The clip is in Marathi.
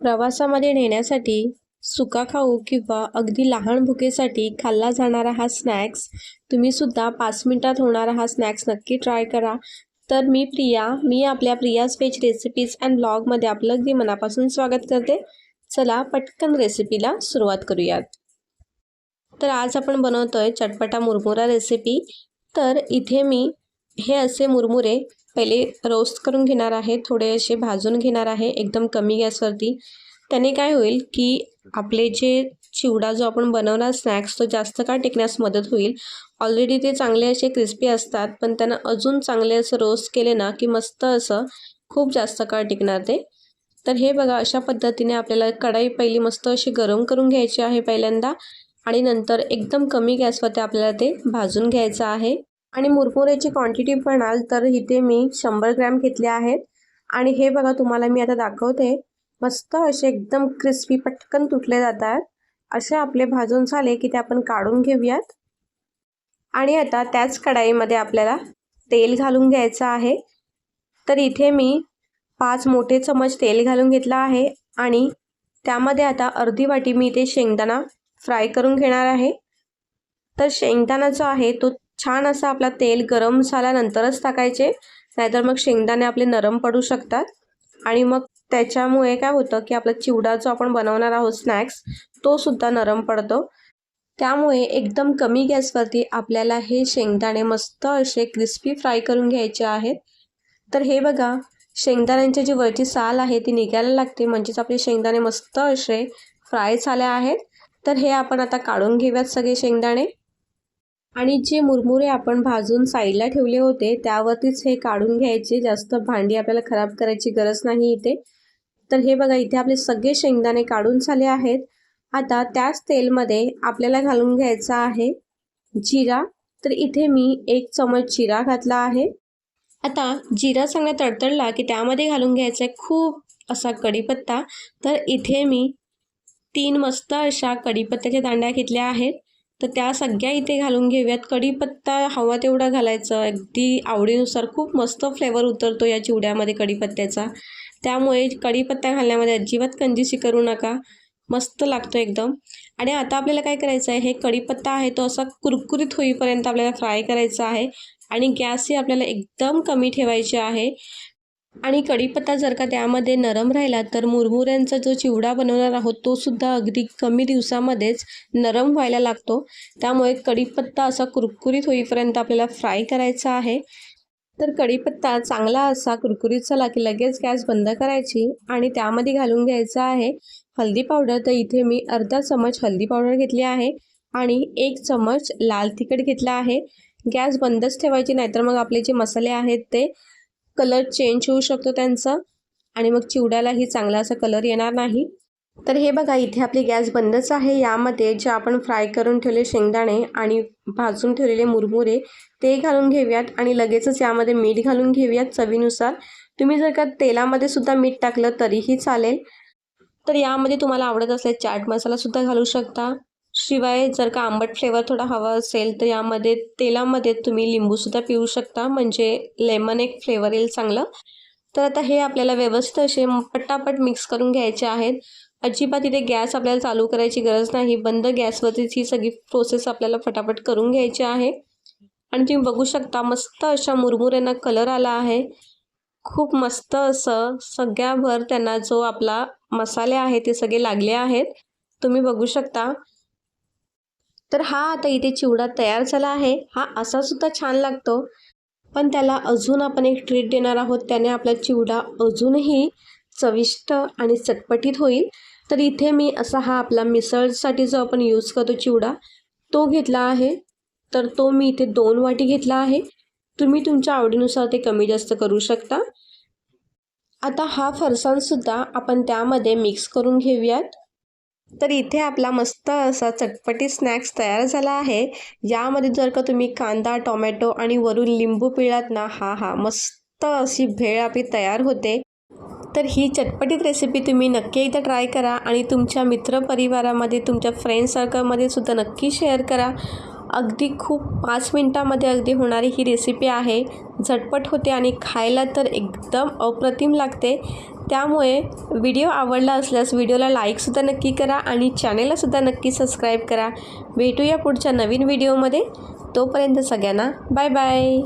प्रवासामध्ये नेण्यासाठी सुका खाऊ किंवा अगदी लहान भुकेसाठी खाल्ला जाणारा हा स्नॅक्स तुम्हीसुद्धा पाच मिनटात होणारा हा स्नॅक्स नक्की ट्राय करा. तर मी प्रिया मी आपल्या प्रियाज वेज रेसिपीज अँड ब्लॉगमध्ये आपलं अगदी मनापासून स्वागत करते. चला पटकन रेसिपीला सुरुवात करूयात. तर आज आपण बनवतो आहे चटपटा मुरमुरा रेसिपी तर इथे मी हे असे मुरमुरे पहिले रोस्ट करून घेणार आहे थोडे असे भाजून घेणार आहे एकदम कमी गॅसवरती. त्याने काय होईल की आपले जे चिवडा जो आपण बनवणार स्नॅक्स तो जास्त काळ टिकण्यास मदत होईल? ऑलरेडी ते चांगले असे क्रिस्पी असतात पण त्यांना अजून चांगले असं रोस्ट केले ना की मस्त असं खूप जास्त काळ टिकणार ते. तर हे बघा अशा पद्धतीने आपल्याला कढाई पहिली मस्त अशी गरम करून घ्यायची आहे पहिल्यांदा. आणि नंतर एकदम कमी गॅसवरती आपल्याला ते भाजून घ्यायचं आहे. आणि मुरमुऱ्याची क्वांटिटी म्हणाल तर इथे मी शंभर ग्रॅम घेतले आहेत. आणि हे बघा तुम्हाला मी आता दाखवते. मस्त असे एकदम क्रिस्पी पटकन तुटले जातात. असे आपले भाजून झाले की ते आपण काढून घेऊयात. आणि आता त्याच कढाईमध्ये आपल्याला तेल घालून घ्यायचं आहे. तर इथे मी पाच मोठे चमच तेल घालून घेतलं आहे. आणि त्यामध्ये आता अर्धी वाटी मी इथे शेंगदाणा फ्राय करून घेणार आहे. तर शेंगदाणा जो आहे तो छान असा आपला तेल गरम झाल्यानंतरच टाकायचे. नाहीतर मग शेंगदाणे आपले नरम पडू शकतात. आणि मग त्याच्यामुळे काय होतं की आपला चिवडा जो आपण बनवणार आहोत स्नॅक्स तो सुद्धा नरम पडतो. त्यामुळे एकदम कमी गॅसवरती आपल्याला हे शेंगदाणे मस्त असे क्रिस्पी फ्राय करून घ्यायचे आहेत. तर हे बघा शेंगदाण्यांची जी वरची साल आहे ती निघायला लागते. म्हणजेच आपले शेंगदाणे मस्त असे फ्राय झाले आहेत. तर हे आपण आता काढून घेऊयात सगळे शेंगदाणे. आणि जे मुरमुरे आपण भाजून साईडला ठेवले होते त्यावरतीच हे काढून घ्यायचे. जास्त भांडी आपल्याला खराब करायची गरज नाही इथे. तर हे बघा इथे आपले सगळे शेंगदाणे काढून झाले आहेत. आता त्याच तेलमध्ये आपल्याला घालून घ्यायचा आहे जिरा. तर इथे मी एक चमच जिरा घातला आहे. आता जिरा चांगला तडतडला की त्यामध्ये घालून घ्यायचा आहे खूप असा कढीपत्ता. तर इथे मी तीन मस्त अशा कढीपत्त्याच्या दांड्या घेतल्या आहेत. तर त्या सगळ्या इथे घालून घेऊयात. कढीपत्ता हवा तेवढा घालायचं. अगदी आवडीनुसार खूप मस्त फ्लेवर उतरतो या चिवड्यामध्ये कढीपत्त्याचा. त्यामुळे कढीपत्ता घालण्यामध्ये अजिबात कंजूसी करू नका. मस्त लागतो एकदम. आणि आता आपल्याला काय करायचं आहे? हे कढीपत्ता आहे तो असा कुरकुरीत होईपर्यंत आपल्याला फ्राय करायचा आहे. आणि गॅसही आपल्याला एकदम कमी ठेवायचे आहे. आणि कढीपत्ता जर का त्यामध्ये नरम राहिला तर मुरमुऱ्यांचा जो चिवडा बनवणार आहोत तो सुद्धा अगदी कमी दिवसामध्येच नरम व्हायला लागतो. त्यामुळे कढीपत्ता असा कुरकुरीत होईपर्यंत आपल्याला फ्राय करायचा आहे. तर कढीपत्ता चांगला असा कुरकुरीत झाला की लगेच गॅस बंद करायची आणि त्यामध्ये घालून घ्यायचा आहे हल्दी पावडर. तर इथे मी अर्धा चमच हल्दी पावडर घेतली आहे आणि एक चमच लाल तिखट घेतला आहे. गॅस बंदच ठेवायची नाहीतर मग आपले जे मसाले आहेत ते कलर चेंज होऊ शकतो त्यांचा. आणि मग चिवड्यालाही चांगला असा कलर येणार नाही. तर हे बघा इथे आपली गॅस बंदच आहे. यामध्ये जे आपण फ्राय करून ठेवले शेंगदाणे आणि भाजून ठेवलेले मुरमुरे ते घालून घेऊयात. आणि लगेचच यामध्ये मीठ घालून घेऊयात चवीनुसार. तुम्ही जर का तेलामध्ये सुद्धा मीठ टाकलं तरीही चालेल. तर यामध्ये तुम्हाला आवडत असल्यास चाट मसालासुद्धा घालू शकता. शिवाय जर का आंबट फ्लेवर थोडा हवा असेल तर यामध्ये तेलामध्ये तुम्ही लिंबूसुद्धा पिऊ शकता. म्हणजे लेमन एक फ्लेवर येईल चांगलं. तर आता हे आपल्याला व्यवस्थित असे पटापट मिक्स करून घ्यायचे आहेत. अजिबात इथे गॅस आपल्याला चालू करायची गरज नाही. बंद गॅसवरतीच ही सगळी प्रोसेस आपल्याला फटाफट करून घ्यायची आहे. आणि तुम्ही बघू शकता मस्त अशा मुरमुऱ्यांना कलर आला आहे. खूप मस्त असं सगळ्याभर त्यांना जो आपला मसाले आहे ते सगळे लागले आहेत. तुम्ही बघू शकता. तर हा आता इथे चिवडा तयार झाला आहे. हा असा सुद्धा छान लागतो. पण त्याला अजून आपण एक ट्रीट देणार आहोत. त्याने आपला चिवडा अजूनही चविष्ट आणि चटपटीत होईल. तर इथे मी असा हा आपला मिसळसाठी जो आपण यूज करतो चिवडा तो घेतला आहे. तर तो मी इथे दोन वाटी घेतला आहे. तुम्ही तुमच्या आवडीनुसार ते कमी जास्त करू शकता. आता हा फरसाणसुद्धा आपण त्यामध्ये मिक्स करून घेऊयात. तर इथे आपला मस्त असा चटपटी स्नॅक्स तयार झाला आहे. यामध्ये जर का तुम्ही कांदा टोमॅटो आणि वरून लिंबू पिळात ना हा हा मस्त अशी भेळ आपली तयार होते. तर ही चटपटीत रेसिपी तुम्ही नक्की एकदा ट्राय करा आणि तुमच्या मित्रपरिवारामध्ये तुमच्या फ्रेंड सर्कलमध्ये सुद्धा नक्की शेअर करा. अगदी खूप पाच मिनटामध्ये अगदी होणारी ही रेसिपी आहे. झटपट होते आणि खायला तर एकदम अप्रतिम लागते. त्यामुळे व्हिडिओ आवडला असल्यास व्हिडिओला लाईकसुद्धा नक्की करा आणि चॅनेललासुद्धा नक्की सबस्क्राईब करा. भेटूया पुढच्या नवीन व्हिडिओमध्ये तोपर्यंत सगळ्यांना बाय बाय